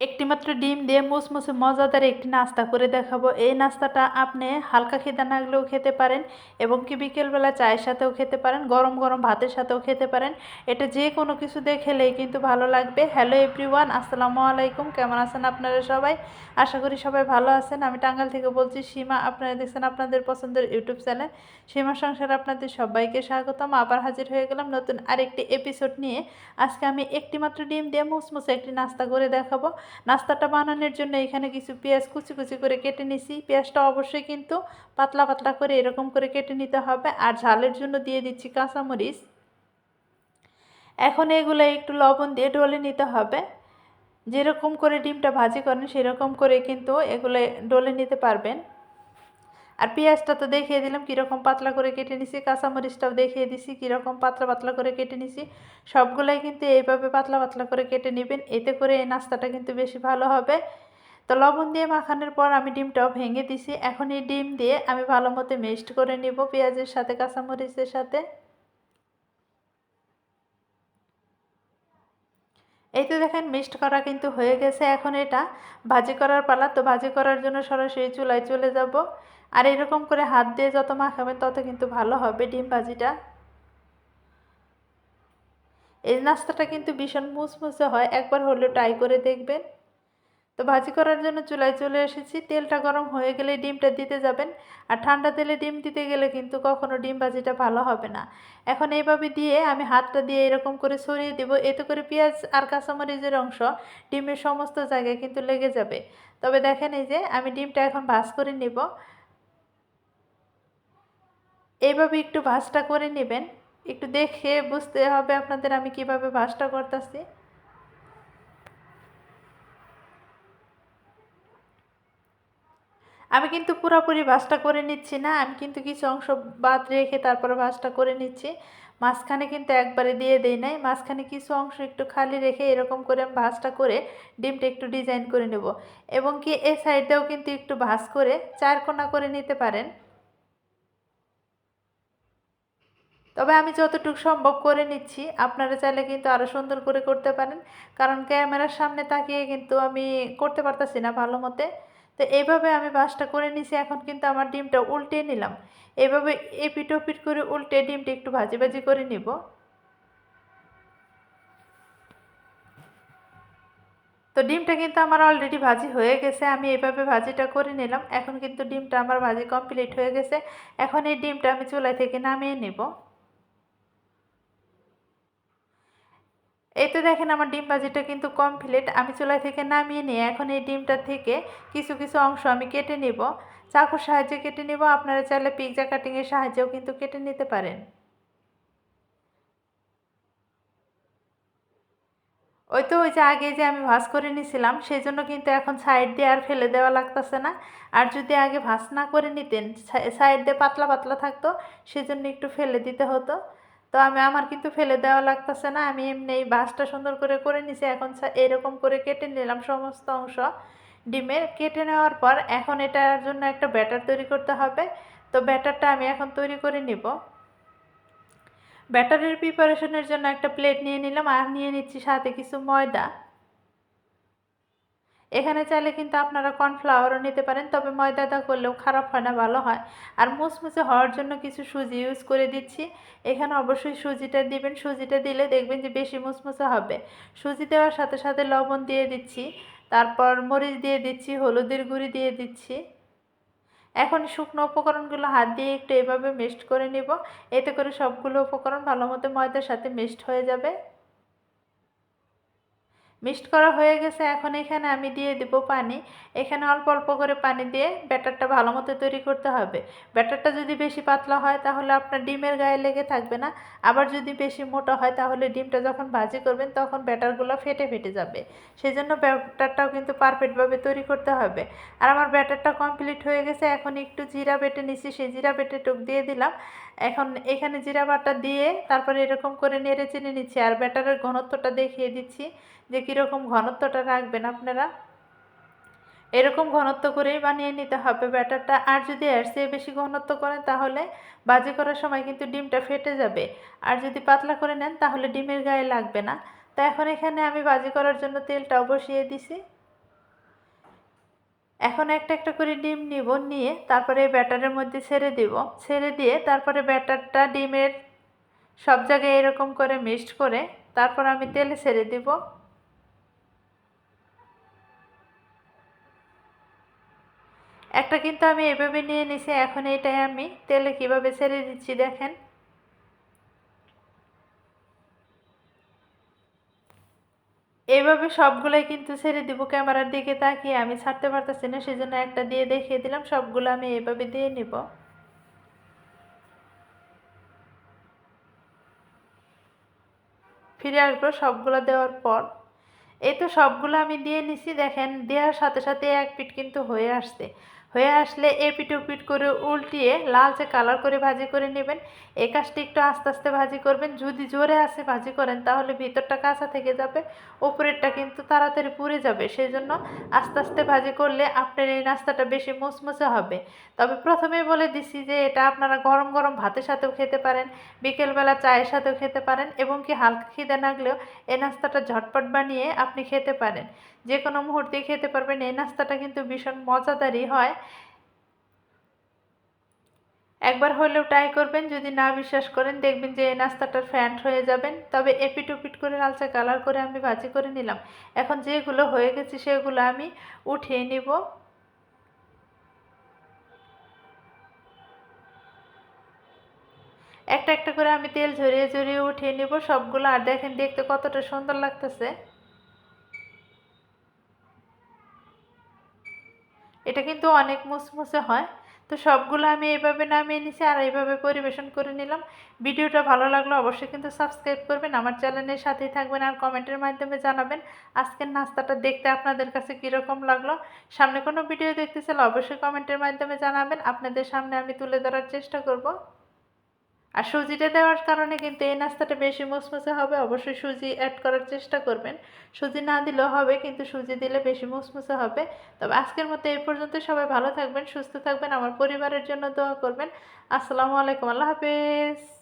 একটিমাত্র ডিম দিয়ে মুসমুসে মজাদার একটি নাস্তা করে দেখাবো। এই নাস্তাটা আপনি হালকা খিদা না লাগলেও খেতে পারেন এবং কি বিকেলবেলা চায়ের সাথেও খেতে পারেন, গরম গরম ভাতের সাথেও খেতে পারেন। এটা যে কোনো কিছু দিয়ে খেলেই কিন্তু ভালো লাগবে। হ্যালো এভরিওয়ান আসসালামু আলাইকুম। কেমন আছেন আপনারা সবাই? আশা করি সবাই ভালো আছেন। আমি টাঙ্গাল থেকে বলছি সীমা। আপনারা দেখছেন আপনাদের পছন্দের ইউটিউব চ্যানেল। সীমা সংসার আপনাদের সবাইকে স্বাগতম। আবার হাজির হয়ে গেলাম নতুন আরেকটি এপিসোড নিয়ে। আজকে আমি একটিমাত্র ডিম দিয়ে মুসমুসে একটি নাস্তা করে দেখাবো। নাস্তাটা বানানোর জন্য এখানে কিছু পেঁয়াজ কুচি কুচি করে কেটে নিছি। পেঁয়াজটা অবশ্যই কিন্তু পাতলা পাতলা করে এরকম করে কেটে নিতে হবে। আর ঝালের জন্য দিয়ে দিচ্ছি কাঁচামরিচ। এখন এগুলো একটু লবণ দিয়ে ডলে নিতে হবে। যেরকম করে ডিমটা ভাজি করেন, সেরকম করে কিন্তু এগুলো ডলে নিতে পারবেন। আর পেঁয়াজটা তো দেখিয়ে দিলাম, কীরকম পাতলা করে কেটে নিছি, কাঁচামরিচটাও দেখিয়ে দিছি, কীরকম পাতলা পাতলা করে কেটে নিছি। সবগুলাই কিন্তু এইভাবে পাতলা পাতলা করে কেটে নেবেন, এতে করে এই নাস্তাটা কিন্তু বেশি ভালো হবে। তো লবণ দিয়ে মাখানোর পর আমি ডিমটাও ভেঙে দিছি, এখন এই ডিম দিয়ে আমি ভালো মতো মিক্সড করে নিব পেঁয়াজের সাথে, কাঁচামরিচের সাথে। এই তো দেখেন মিক্সড করা কিন্তু হয়ে গেছে এখন এটা। ভাজি করার পালা, তো ভাজি করার জন্য সরাসরি চুলায় চলে যাব। আর এরকম করে হাত দিয়ে যত মাখাবেন তত কিন্তু ভালো হবে ডিম ভাজিটা। এই নাস্তাটা কিন্তু ভীষণ মুসমুসে হয়, একবার হলেও ট্রাই করে দেখবেন। তো ভাজি করার জন্য চুলায় চলে এসেছি, তেলটা গরম হয়ে গেলে ডিমটা দিতে যাবেন। আর ঠান্ডা তেলে ডিম দিতে গেলে কিন্তু কখনো ডিম ভাজিটা ভালো হবে না। এখন এইভাবে দিয়ে আমি হাতটা দিয়ে এরকম করে সরিয়ে দেব, এতে করে পেঁয়াজ আর কাঁচামরিচের অংশ ডিমের সমস্ত জায়গায় কিন্তু লেগে যাবে। তবে দেখেন এই যে আমি ডিমটা এখন ভাজ করে নেব। এইভাবে একটু ভাজটা করে নেবেন। একটু দেখে বুঝতে হবে আপনাদের আমি কীভাবে ভাজটা করতেছি। আমি কিন্তু পুরোপুরি ভাজটা করে নিচ্ছি না, আমি কিন্তু কিছু অংশ বাদ রেখে তারপরে ভাজটা করে নিচ্ছি। মাঝখানে কিন্তু একবারে দিয়ে দেই নাই, মাঝখানে কিছু অংশ একটু খালি রেখে এরকম করে আমি ভাজটা করে ডিমটা একটু ডিজাইন করে নেব। এবং কি এ সাইডেও কিন্তু একটু ভাজ করে চার কোনা করে নিতে পারেন। তবে আমি যতটুকু সম্ভব করে নিচ্ছি। আপনারা চাইলে কিন্তু আরও সুন্দর করে করতে পারেন। কারণ ক্যামেরার সামনে তাকিয়ে কিন্তু আমি করতে পারতাছি না ভালো মতে। তো এইভাবে আমি বাসটা করে নিছি। এখন কিন্তু আমার ডিমটা উল্টে নিলাম। এইভাবে এপিট ওপিট করে উল্টে ডিমটা একটু ভাজি ভাজি করে নিব। তো ডিমটা কিন্তু আমার অলরেডি ভাজি হয়ে গেছে। আমি এভাবে ভাজিটা করে নিলাম। এখন কিন্তু ডিমটা আমার ভাজি কমপ্লিট হয়ে গেছে। এখন এই ডিমটা আমি চুলাই থেকে নামিয়ে নেব। এই তো দেখেন আমার ডিম ভাজিটা কিন্তু কমপ্লিট আমি চুলা থেকে নামিয়ে নিয়ে এখন এই ডিমটা থেকে কিছু কিছু অংশ আমি কেটে নিব। চাকুর সাহায্যে কেটে নিব। আপনারা চাইলে পিৎজা কাটিংয়ের সাহায্যেও কিন্তু কেটে নিতে পারেন। ওই তো ওই যে আগে যে আমি ভাজ করে নিছিলাম সেই জন্য কিন্তু এখন সাইড দিয়ে আর ফেলে দেওয়া লাগতেছে না। আর যদি আগে ভাজ না করে নিতেন সাইড দিয়ে পাতলা পাতলা থাকতো, সেজন্য একটু ফেলে দিতে হতো। তো আমি আমার কিন্তু ফেলে দেওয়া লাগতেছে না, আমি এমনি এই বাসটা সুন্দর করে করে নিছি, এখন এরকম করে কেটে নিলাম সমস্ত অংশ। ডিমের কেটে নেওয়ার পর এখন এটার জন্য একটা ব্যাটার তৈরি করতে হবে, তো ব্যাটারটা আমি এখন তৈরি করে নিব। ব্যাটারের প্রিপারেশনের জন্য একটা প্লেট নিয়ে নিলাম, আর নিয়ে নিচ্ছি সাথে কিছু ময়দা। এখানে চাইলে কিন্তু আপনারা কর্নফ্লাওয়ারও নিতে পারেন, তবে ময়দাটা করলেও খারাপ হয় না, ভালো হয়। আর মুসমুসে হওয়ার জন্য কিছু সুজি ইউজ করে দিচ্ছি। এখানে অবশ্যই সুজিটা দিবেন। সুজিটা দিলে দেখবেন যে বেশি মুসমুসে হবে। সুজি দেওয়ার সাথে সাথে লবণ দিয়ে দিচ্ছি। তারপর মরিচ দিয়ে দিচ্ছি, হলুদের গুঁড়ি দিয়ে দিচ্ছি। এখন শুকনো উপকরণগুলো হাত দিয়ে একটু এভাবে মিক্সড করে নিব। এতে করে সবগুলো উপকরণ ভালো মতো ময়দার সাথে মিক্সড হয়ে যাবে। মিক্সড করা হয়ে গেছে। এখন এখানে আমি দিয়ে দেব পানি। এখানে অল্প অল্প করে পানি দিয়ে ব্যাটারটা ভালো মতো তৈরি করতে হবে। ব্যাটারটা যদি বেশি পাতলা হয় তাহলে আপনার ডিমের গায়ে লেগে থাকবে না। আবার যদি বেশি মোটা হয় তাহলে ডিমটা যখন ভাজি করবেন তখন ব্যাটারগুলো ফেটে ফেটে যাবে। সেই জন্য ব্যাটারটাও কিন্তু পারফেক্টভাবে তৈরি করতে হবে। আর আমার ব্যাটারটা কমপ্লিট হয়ে গেছে। এখন একটু জিরা বেটে নিছি সেই জিরা বেটে টুক দিয়ে দিলাম। এখন এখানে জিরা বাটা দিয়ে তারপরে এরকম করে নেড়ে চিনে নিচ্ছি আর ব্যাটারের ঘনত্বটা দেখিয়ে দিচ্ছি যে কীরকম ঘনত্বটা রাখবেন আপনারা। এরকম ঘনত্ব করেই বানিয়ে নিতে হবে ব্যাটারটা। আর যদি এর চেয়ে বেশি ঘনত্ব করেন তাহলে বাজি করার সময় কিন্তু ডিমটা ফেটে যাবে। আর যদি পাতলা করে নেন তাহলে ডিমের গায়ে লাগবে না। তো এখন এখানে আমি বাজি করার জন্য তেলটাও বসিয়ে দিছি। এখন একটা একটা করে ডিম নিব, নিয়ে তারপরে এই ব্যাটারের মধ্যে ছেড়ে দিব। ছেড়ে দিয়ে তারপরে ব্যাটারটা ডিমের সব জায়গায় এরকম করে মিক্সড করে তারপর আমি তেলে ছেড়ে দিব। একটা কিন্তু আমি এভাবে নিয়ে নিছি, এখন এটাই আমি তেলে কীভাবে ছেড়ে দিচ্ছি দেখেন। এইভাবে সবগুলাই কিন্তু ছেড়ে দিব ক্যামেরার দিকে তাকিয়ে, আমি ছাড়তে পারতেছি না, সেজন্য একটা দিয়ে দেখিয়ে দিলাম, সবগুলো আমি এভাবে দিয়ে নিব। ফিরে আসব সবগুলো দেওয়ার পর। এই তো সবগুলো আমি দিয়ে নিছি, দেখেন, দেওয়ার সাথে সাথে এক পিঠ কিন্তু হয়ে আসছে। হয়ে আসলে এ পিঠ পিঠ করে উল্টিয়ে লালচে কালার করে ভাজি করে নেবেন। এই কাজটি একটু আস্তে আস্তে ভাজি করবেন। যদি জোরে আসে ভাজি করেন, তাহলে ভিতরটা কাঁচা থেকে যাবে, ওপরেরটা কিন্তু তাড়াতাড়ি পুড়ে যাবে। সেই জন্য আস্তে আস্তে ভাজি করলে আপনার এই নাস্তাটা বেশি মুচমুচে হবে। তবে প্রথমেই বলে দিছি যে, এটা আপনারা গরম গরম ভাতের সাথেও খেতে পারেন, বিকেলবেলা চায়ের সাথেও খেতে পারেন, এবং কি হালকা খিদে লাগলেও এই নাস্তাটা ঝটপট বানিয়ে আপনি খেতে পারেন। যে কোনো মুহূর্তেই খেতে পারবেন। এই নাস্তাটা কিন্তু ভীষণ মজাদারই হয়। একবার হলেও ট্রাই করবেন, যদি না বিশ্বাস করেন, দেখবেন যে এই নাস্তাটার ফ্যান্ট হয়ে যাবেন। তবে এপিট করে লালচে কালার করে আমি ভাজি করে নিলাম। এখন যেগুলো হয়ে গেছে সেগুলো আমি উঠিয়ে নিব। একটা একটা করে আমি তেল ঝরিয়ে ঝরিয়ে উঠিয়ে নিব। সবগুলো আর দেখেন দেখতে কতটা সুন্দর লাগতেছে। এটা কিন্তু অনেক মুসমুসে হয়। তো সবগুলো আমি এইভাবে নামিয়ে নিছি আর এইভাবে পরিবেশন করে নিলাম। ভিডিওটা ভালো লাগল অবশ্যই কিন্তু সাবস্ক্রাইব করবেন, আমার চ্যানেলের সাথেই থাকবেন আর কমেন্টের মাধ্যমে জানাবেন আজকের নাস্তাটা দেখতে আপনাদের কাছে কীরকম লাগল। সামনে কোনো ভিডিও দেখতে চাইলে অবশ্যই কমেন্টের মাধ্যমে জানাবেন, আপনাদের সামনে আমি তুলে ধরার চেষ্টা করব। আর সুজিটা দেওয়ার কারণে কিন্তু এই নাস্তাটা বেশি মুসমুসে হবে। অবশ্যই সুজি অ্যাড করার চেষ্টা করবেন। সুজি না দিলেও হবে, কিন্তু সুজি দিলে বেশি মুসমুসে হবে। তবে আজকের মতো এই পর্যন্ত সবাই ভালো থাকবেন, সুস্থ থাকবেন। আমার পরিবারের জন্য দোয়া করবেন। আসসালামু আলাইকুম, আল্লাহ হাফেজ।